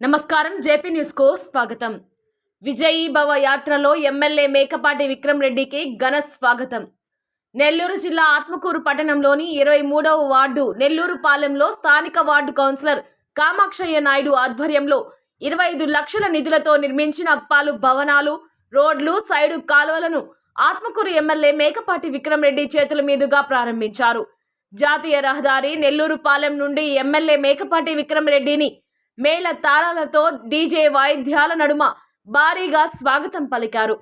నమస్కారం జేపీ న్యూస్కు స్వాగతం. విజయీ భవ యాత్రలో ఎమ్మెల్యే మేకపాటి విక్రమ్ రెడ్డికి ఘన స్వాగతం. నెల్లూరు జిల్లా ఆత్మకూరు పట్టణంలోని ఇరవై మూడవ వార్డు నెల్లూరు పాలెంలో స్థానిక వార్డు కౌన్సిలర్ కామాక్షయ్య నాయుడు ఆధ్వర్యంలో ఇరవై ఐదు లక్షల నిధులతో నిర్మించిన పలు భవనాలు రోడ్లు సైడు కాలువలను ఆత్మకూరు ఎమ్మెల్యే మేకపాటి విక్రమ్ రెడ్డి చేతుల మీదుగా ప్రారంభించారు. జాతీయ రహదారి నెల్లూరు పాలెం నుండి ఎమ్మెల్యే మేకపాటి విక్రమ్ రెడ్డిని మేళ తాళాలతో డీజే వాయిద్యాల నడుమ భారీగా స్వాగతం పలికారు.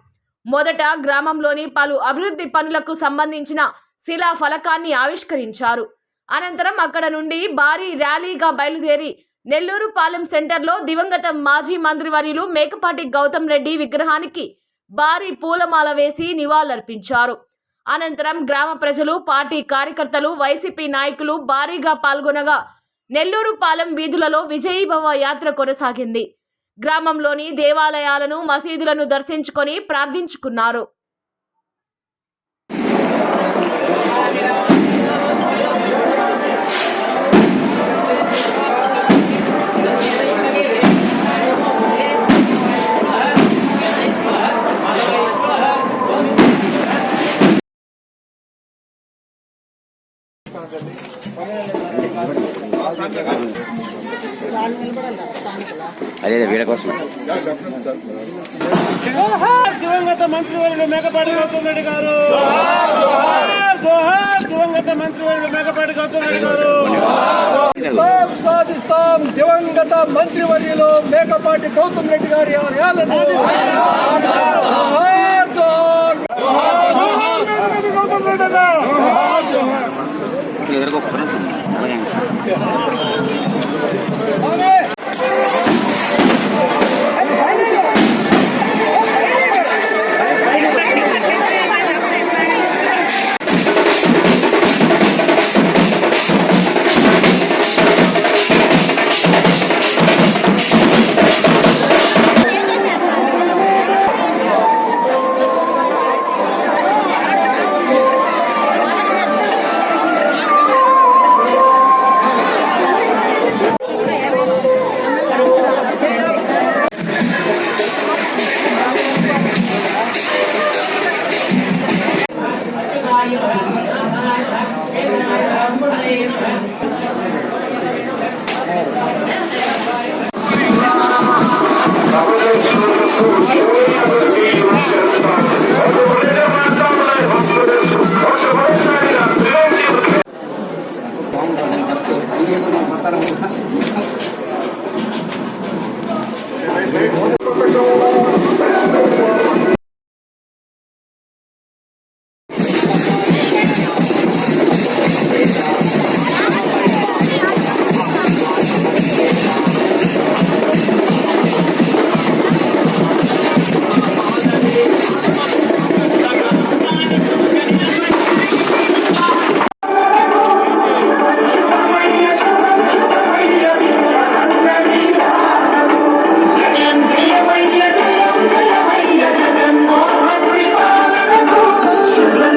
మొదట గ్రామంలోని పలు అభివృద్ధి పనులకు సంబంధించిన శిలా ఫలకాన్ని ఆవిష్కరించారు. అనంతరం అక్కడ నుండి భారీ ర్యాలీగా బయలుదేరి నెల్లూరు పాలెం సెంటర్లో దివంగత మాజీ మంత్రివర్యులు మేకపాటి గౌతమ్ రెడ్డి విగ్రహానికి భారీ పూలమాల వేసి నివాళులర్పించారు. అనంతరం గ్రామ ప్రజలు పార్టీ కార్యకర్తలు వైసీపీ నాయకులు భారీగా పాల్గొనగా నెల్లూరు పాలెం వీధులలో విజయీభవ యాత్ర కొనసాగింది. గ్రామంలోని దేవాలయాలను మసీదులను దర్శించుకొని ప్రార్థించుకున్నారు. అదే వీళ్ళ కోసం. దివంగత మంత్రివర్యులు మేకపాటి గౌతమ్ రెడ్డి గారు. దివంగత మంత్రివర్యులు మేకపాటి గౌతమ్ రెడ్డి గారు. సాధిస్తాం దివంగత మంత్రివర్యులు మేకపాటి గౌతమ్ రెడ్డి గారి గౌతమ్ రెడ్డి అన్న. Yeah.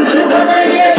সেটা